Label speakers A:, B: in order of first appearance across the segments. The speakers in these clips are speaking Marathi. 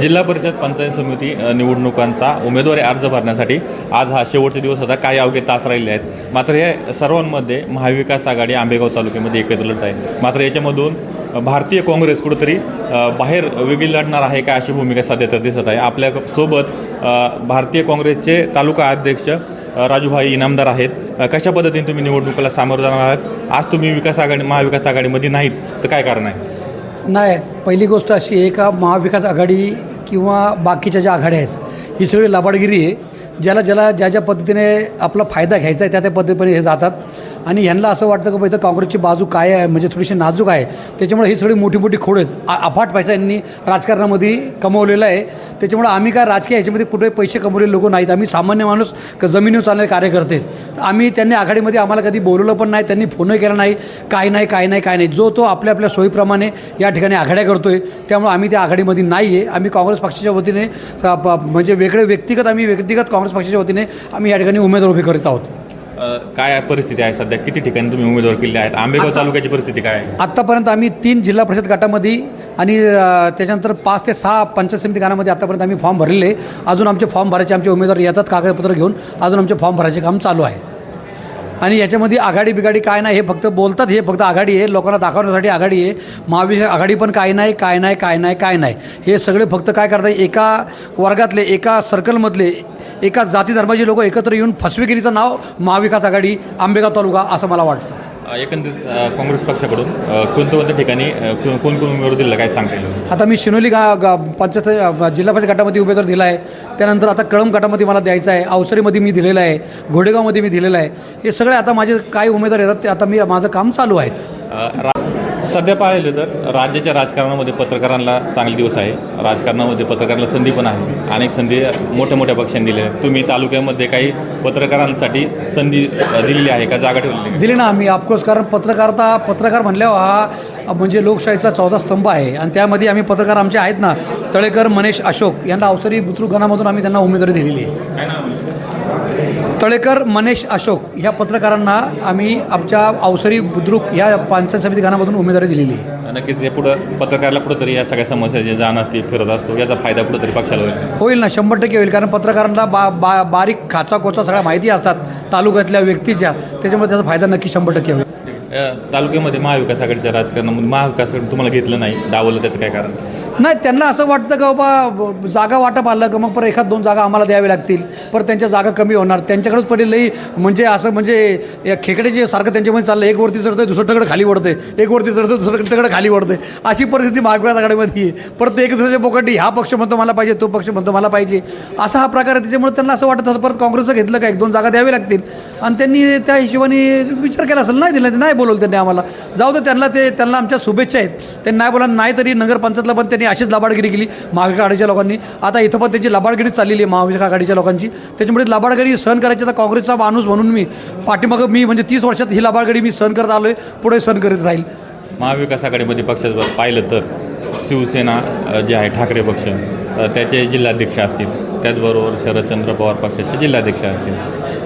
A: जिल्हा परिषद पंचायत समिती निवडणुकांचा उमेदवारी अर्ज भरण्यासाठी आज हा शेवटचे दिवस होता. काही अवघे तास राहिले आहेत. मात्र हे सर्वांमध्ये महाविकास आघाडी आंबेगाव तालुक्यामध्ये एकत्र लढत आहे. मात्र याच्यामधून भारतीय काँग्रेस कुठंतरी बाहेर वेगळी लढणार आहे का अशी भूमिका सध्या तर दिसत आहे. आपल्यासोबत भारतीय काँग्रेसचे तालुका अध्यक्ष राजूभाई इनामदार आहेत. कशा पद्धतीने तुम्ही निवडणुकीला सामोरं जाणार आहात? आज तुम्ही विकास आघाडी महाविकास आघाडीमध्ये नाहीत तर काय कारण आहे?
B: नाही पहिली गोष्ट अशी आहे का महाविकास आघाडी किंवा बाकीच्या ज्या आघाड्या आहेत ही सगळी लाबाडगिरी आहे ज्याला ज्याला ज्या ज्या पद्धतीने आपला फायदा घ्यायचा आहे त्या त्या पद्धतीने हे जातात. आणि ह्यांना असं वाटतं की इथं काँग्रेसची बाजू काय आहे? म्हणजे थोडीशी नाजूक आहे. त्याच्यामुळे ही सगळी मोठी मोठी खोड आहेत. अफाट पैसा यांनी राजकारणामध्ये कमवलेला आहे. त्याच्यामुळे आम्ही काय राजकीय ह्याच्यामध्ये कुठे पैसे कमवलेले लोक नाहीत. आम्ही सामान्य माणूस जमिनीवर चालणारे कार्यकर्ते आहेत. तर आम्ही त्यांनी आघाडीमध्ये आम्हाला कधी बोलवलं पण नाही. त्यांनी फोनही केला नाही. काय नाही काय नाही काय नाही. जो तो आपल्या आपल्या सोयीप्रमाणे या ठिकाणी आघाड्या करतो आहे त्यामुळे आम्ही त्या आघाडीमध्ये नाही आहे आम्ही काँग्रेस पक्षाच्या वतीने म्हणजे वेगळे व्यक्तिगत आम्ही व्यक्तिगत काँग्रेस पक्षाच्या वतीने आम्ही या ठिकाणी उमेदवार उभे करीत आहोत.
A: काय परिस्थिती आहे सध्या? किती ठिकाणी तुम्ही उमेदवार केले आहेत? आंबेगाव तालुक्याची परिस्थिती काय आहे?
B: आत्तापर्यंत आम्ही तीन जिल्हा परिषद गटामध्ये आणि अ, त्याच्यानंतर पाच ते सहा पंचायत समिती गणामध्ये आत्तापर्यंत आम्ही फॉर्म भरलेले आहे. अजून आमचे फॉर्म भरायचे आमचे उमेदवार येतात कागदपत्र घेऊन. अजून आमचे फॉर्म भरायचे काम चालू आहे. आणि याच्यामध्ये आघाडी बिघाडी काय नाही हे फक्त बोलतात हे फक्त आघाडी आहे. लोकांना दाखवण्यासाठी आघाडी आहे. महाविकास आघाडी पण काय नाही काय नाही काय नाही काय नाही. हे सगळे फक्त काय करतात एका वर्गातले एका सर्कलमधले एका जाती धर्माचे लोक एकत्र येऊन फसवेगिरीचं नाव महाविकास आघाडी आंबेगाव तालुका असं मला वाटतं.
A: एकंदरीत काँग्रेस पक्षाकडून कोणत्या कोणत्या ठिकाणी कोण कोण उमेदवार दिलं काय सांगता येईल?
B: आता मी शिनोली गा गा पंचायत जिल्हा परिषद गटामध्ये उमेदवार दिला आहे. त्यानंतर आता कळम गटामध्ये मला द्यायचं आहे. अवसरीमध्ये मी दिलेलं आहे. घोडेगावमध्ये मी दिलेलं आहे. हे सगळे आता माझे काय उमेदवार येतात. ते आता मी माझं काम चालू आहे.
A: सध्या पाहिलं तर राज्याच्या राजकारणामध्ये पत्रकारांना चांगले दिवस आहे. राजकारणामध्ये पत्रकारांना संधी पण आहे. अनेक संधी मोठ्या मोठ्या पक्षांनी दिल्या आहेत. तुम्ही तालुक्यामध्ये काही पत्रकारांसाठी संधी दिलेली आहे का? जागा ठेवलेली?
B: दिले ना आम्ही ऑफकोर्स कारण पत्रकारता पत्रकार म्हणल्यावर हा म्हणजे लोकशाहीचा चौथा स्तंभ आहे. आणि त्यामध्ये आम्ही पत्रकार आमचे आहेत ना तळेकर मनेश अशोक यांना अवसरी बुद्रुक गणामधून आम्ही त्यांना उमेदवारी दिलेली आहे? तळेकर मनेश अशोक ह्या पत्रकारांना आम्ही आमच्या अवसरी बुद्रुक ह्या पंचायत समिती गणामधून उमेदवारी दिलेली आहे.
A: नक्कीच. हे पुढं पत्रकाराला कुठंतरी या सगळ्या समस्या जे जाण असते फिरत असतो याचा फायदा कुठंतरी पक्षाला होईल.
B: होईल ना शंभर टक्के होईल. कारण पत्रकारांना बा बा बारीक खाचा कोचा सगळ्या माहिती असतात तालुक्यातल्या व्यक्तीच्या. त्याच्यामुळे त्याचा फायदा नक्की शंभर टक्के होईल.
A: तालुक्यामध्ये महाविकास आघाडीच्या राजकारणामध्ये महाविकास आघाडी तुम्हाला घेतलं नाही डावलं त्याचं काय कारण?
B: नाही त्यांना असं वाटतं का बाबा जागा वाटप आलं का मग परत एखाद दोन जागा आम्हाला द्यावे लागतील. परत त्यांच्या जागा कमी होणार. त्यांच्याकडेच पडेल लई म्हणजे असं म्हणजे या खेकड्याचे सारखं त्यांच्यामध्ये चाललं एक वरती चढतंय दुसरं तकडं खाली वडतंय एक वरती चढतं दुसरं तकडं खाली वडतंय अशी परिस्थिती महाविकास आघाडीमध्ये आहे. परत एक दुसऱ्याच्या पोकटी हा पक्ष म्हणतो मला पाहिजे तो पक्ष म्हणतो मला पाहिजे. असा हा प्रकार आहे त्याच्यामुळे त्यांना असं वाटत होतं परत काँग्रेसचं घेतलं का एक दोन जागा द्यावे लागतील. आणि त्यांनी त्या हिशोबाने विचार केला असेल नाही दिला ते नाही बोलवलं त्यांनी आम्हाला. जाऊ दे त्यांना ते त्यांना आमच्या शुभेच्छा आहेत. त्यांनी नाही बोला नाही तरी नगरपंचायतला पण त्यांनी अशीच लबाडगिरी केली महाविकास आघाडीच्या लोकांनी. आता इथं पण त्यांची लबाडगिरी चाललेली आहे महाविकास आघाडीच्या लोकांची. त्याच्यामुळे लबाडगिरी सहन करायची तर काँग्रेसचा माणूस म्हणून मी पाठीमागं मी म्हणजे तीस वर्षात ही लबाडगिरी मी सहन करत आलो आहे पुढे सहन करीत राहील.
A: महाविकास आघाडीमध्ये पक्षाचं पाहिलं तर शिवसेना जे आहे ठाकरे पक्ष त्याचे जिल्हाध्यक्ष असतील. त्याचबरोबर शरदचंद्र पवार पक्षाचे जिल्हाध्यक्ष असतील.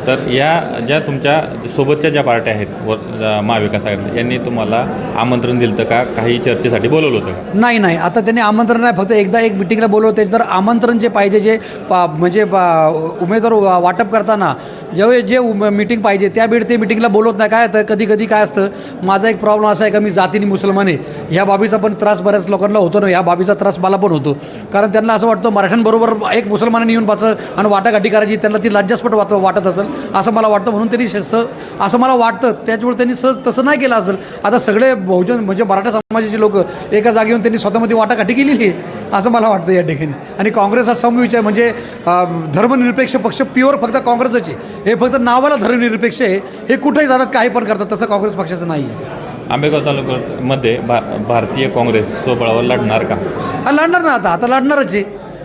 A: तर या ज्या तुमच्या सोबतच्या ज्या पार्ट्या आहेत व महाविकास आघाडी यांनी तुम्हाला आमंत्रण दिलं का? काही चर्चेसाठी बोलवलं होतं का?
B: नाही नाही. आता त्यांनी आमंत्रण नाही फक्त एकदा एक मिटिंगला बोलवते तर आमंत्रण जे पाहिजे जे पा म्हणजे पा- उमेदवार वा- वाटप करताना जेव्हा जे मिटिंग पाहिजे त्या वेळी ते मिटिंगला बोलवत नाही. काय होतं? कधी कधी काय असतं माझा एक प्रॉब्लेम असा आहे का मी जातीने मुसलमान आहे. ह्या बाबीचा पण त्रास बऱ्याच लोकांना होतो ना ह्या बाबीचा त्रास मला पण होतो. कारण त्यांना असं वाटतं मराठ्यांबरोबर एक मुसलमानाने येऊन पाचं आणि वाटाघाटी करायची त्यांना ती लज्जास्पट वाट वाटत असेल. असं मला वाटतं म्हणून त्यांनी स असं मला वाटतं. त्याच्यामुळे त्यांनी सहज तसं नाही केलं असेल. आता सगळे बहुजन म्हणजे मराठा समाजाचे लोक एका जागेवरून त्यांनी स्वतःमध्ये वाटाघाटी केलेली आहे असं मला वाटतं या ठिकाणी. आणि काँग्रेस हा समविचार म्हणजे धर्मनिरपेक्ष पक्ष प्युअर फक्त काँग्रेसच हे फक्त नावाला धर्मनिरपेक्ष आहे. हे कुठेही जातात काही पण करतात तसं काँग्रेस पक्षाचं नाही आहे
A: आंबेगाव तालुक्यामध्ये भा भारतीय काँग्रेस सोबळावर लढणार का?
B: हा लढणार ना आता. आता लढणारच आहे.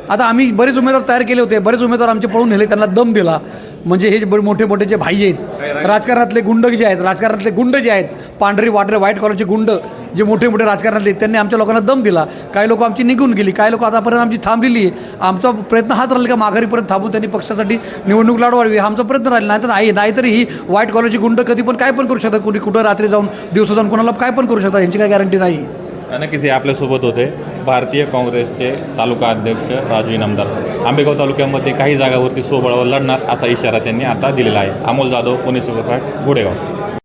B: आता आम्ही बरेच उमेदवार तयार केले होते बरेच उमेदवार आमचे पळून नेले त्यांना दम दिला. म्हणजे हे जे मोठे मोठे जे भाई आहेत राजकारणातले गुंड जे आहेत राजकारणातले गुंड जे आहेत पांढरी वाटरे व्हाईट कॉलरचे गुंड जे मोठे मोठे राजकारणातले आहेत, त्यांनी आमच्या लोकांना दम दिला. काही लोक आमची निघून गेली काही लोक आतापर्यंत आमची थांबलेली आहे. आमचा प्रयत्न हाच राहिला का माघारीपर्यंत थांबून त्यांनी पक्षासाठी निवडणूक लढवावी. हा आमचा प्रयत्न राहिला नाही तर नाही नाहीतरी ही व्हाईट कॉलरची गुंड कधी पण काय पण करू शकतात. कुणी कुठं रात्री जाऊन दिवसा जाऊन कोणाला काय पण करू शकतात यांची काय गॅरंटी नाही.
A: नक्कीच हे आपल्यासोबत होते. भारतीय काँग्रेसचे तालुका अध्यक्ष राजू इनामदार. आंबेगाव तालुक्यामध्ये काही जागावरती सोबळावर लढणार असा इशारा त्यांनी आता दिलेला आहे. अमोल जाधव पुणे सुपरफास्ट गुडेगाव